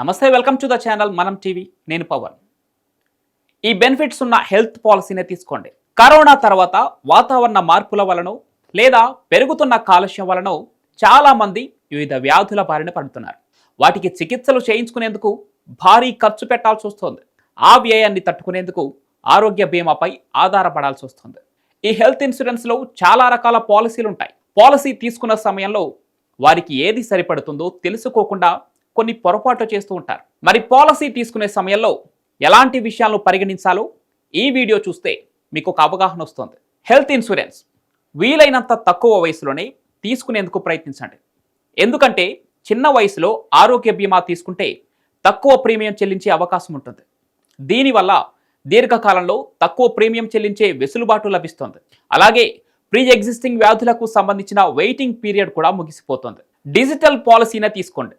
నమస్తే welcome to the channel Manam TV నేను పవన్. ఈ బెనిఫిట్స్ ఉన్న హెల్త్ పాలసీనే తీసుకోండి. కరోనా తర్వాత వాతావరణ మార్పుల వలన లేదా పెరుగుతున్న కాలుష్యం వలన చాలామంది వివిధ వ్యాధుల బారిన పడుతున్నారు. వాటికి చికిత్సలు చేయించుకునేందుకు భారీ ఖర్చు పెట్టాల్సి వస్తుంది. ఆ వ్యయాన్ని తట్టుకునేందుకు ఆరోగ్య బీమాపై ఆధారపడాల్సి వస్తుంది. ఈ హెల్త్ ఇన్సూరెన్స్లో చాలా రకాల పాలసీలు ఉంటాయి పాలసీ తీసుకున్న సమయంలో వారికి ఏది సరిపడుతుందో తెలుసుకోకుండా కొన్ని పొరపాట్లు చేస్తూ ఉంటారు. మరి పాలసీ తీసుకునే సమయంలో ఎలాంటి విషయాలను పరిగణించాలో ఈ వీడియో చూస్తే మీకు ఒక అవగాహన వస్తుంది. హెల్త్ ఇన్సూరెన్స్ వీలైనంత తక్కువ వయసులోనే తీసుకునేందుకు ప్రయత్నించండి. ఎందుకంటే చిన్న వయసులో ఆరోగ్య బీమా తీసుకుంటే తక్కువ ప్రీమియం చెల్లించే అవకాశం ఉంటుంది. దీనివల్ల దీర్ఘకాలంలో తక్కువ ప్రీమియం చెల్లించే వెసులుబాటు లభిస్తుంది. అలాగే ప్రీ ఎగ్జిస్టింగ్ వ్యాధులకు సంబంధించిన వెయిటింగ్ పీరియడ్ కూడా ముగిసిపోతుంది. డిజిటల్ పాలసీనే తీసుకోండి.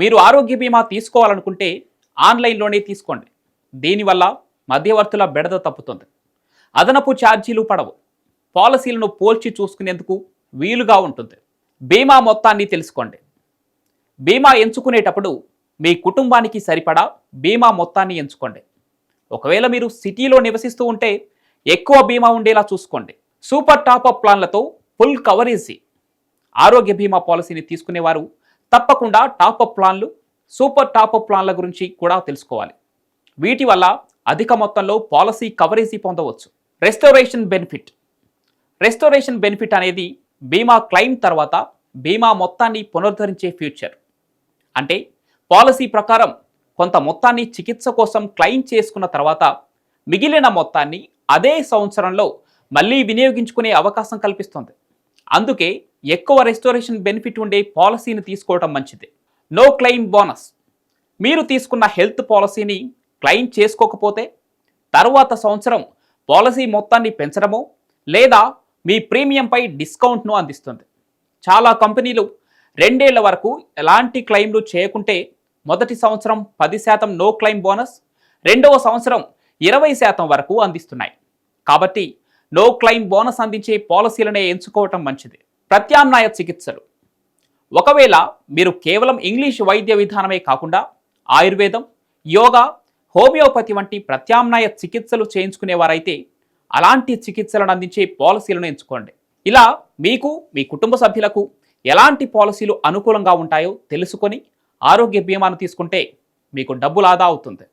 మీరు ఆరోగ్య బీమా తీసుకోవాలనుకుంటే ఆన్లైన్లోనే తీసుకోండి. దీనివల్ల మధ్యవర్తుల బెడద తప్పుతుంది. అదనపు ఛార్జీలు పడవు. పాలసీలను పోల్చి చూసుకునేందుకు వీలుగా ఉంటుంది. బీమా మొత్తాన్ని తెలుసుకోండి. బీమా ఎంచుకునేటప్పుడు మీ కుటుంబానికి సరిపడా బీమా మొత్తాన్ని ఎంచుకోండి. ఒకవేళ మీరు సిటీలో నివసిస్తూ ఉంటే ఎక్కువ బీమా ఉండేలా చూసుకోండి. సూపర్ టాప్అప్ ప్లాన్లతో ఫుల్ కవరేజీ. ఆరోగ్య బీమా పాలసీని తీసుకునేవారు తప్పకుండా టాపప్ ప్లాన్లు సూపర్ టాపప్ ప్లాన్ల గురించి కూడా తెలుసుకోవాలి. వీటి వల్ల అధిక మొత్తంలో పాలసీ కవరేజీ పొందవచ్చు. రెస్టోరేషన్ బెనిఫిట్ రెస్టోరేషన్ బెనిఫిట్ అనేది బీమా క్లెయిమ్ తర్వాత బీమా మొత్తాన్ని పునరుద్ధరించే ఫ్యూచర్ అంటే పాలసీ ప్రకారం కొంత మొత్తాన్ని చికిత్స కోసం క్లెయిమ్ చేసుకున్న తర్వాత మిగిలిన మొత్తాన్ని అదే సంవత్సరంలో మళ్ళీ వినియోగించుకునే అవకాశం కల్పిస్తుంది. అందుకే ఎక్కువ రెస్టోరేషన్ బెనిఫిట్ ఉండే పాలసీని తీసుకోవడం మంచిది. నో క్లెయిమ్ బోనస్ మీరు తీసుకున్న హెల్త్ పాలసీని క్లెయిమ్ చేసుకోకపోతే తరువాత సంవత్సరం పాలసీ మొత్తాన్ని పెంచడమో లేదా మీ ప్రీమియంపై డిస్కౌంట్ను అందిస్తుంది. చాలా కంపెనీలు రెండేళ్ళ వరకు ఎలాంటి క్లెయిమ్లు చేయకుంటే మొదటి సంవత్సరం పది శాతం నో క్లెయిమ్ బోనస్ రెండవ సంవత్సరం ఇరవై శాతం వరకు అందిస్తున్నాయి. కాబట్టి నో క్లెయిమ్ బోనస్ అందించే పాలసీలనే ఎంచుకోవటం మంచిది. ప్రత్యామ్నాయ చికిత్సలు. ఒకవేళ మీరు కేవలం ఇంగ్లీష్ వైద్య విధానమే కాకుండా ఆయుర్వేదం యోగా హోమియోపతి వంటి ప్రత్యామ్నాయ చికిత్సలు చేయించుకునేవారైతే అలాంటి చికిత్సలను అందించే పాలసీలను ఎంచుకోండి. ఇలా మీకు మీ కుటుంబ సభ్యులకు ఎలాంటి పాలసీలు అనుకూలంగా ఉంటాయో తెలుసుకొని ఆరోగ్య బీమాను తీసుకుంటే మీకు డబ్బులు ఆదా అవుతుంది.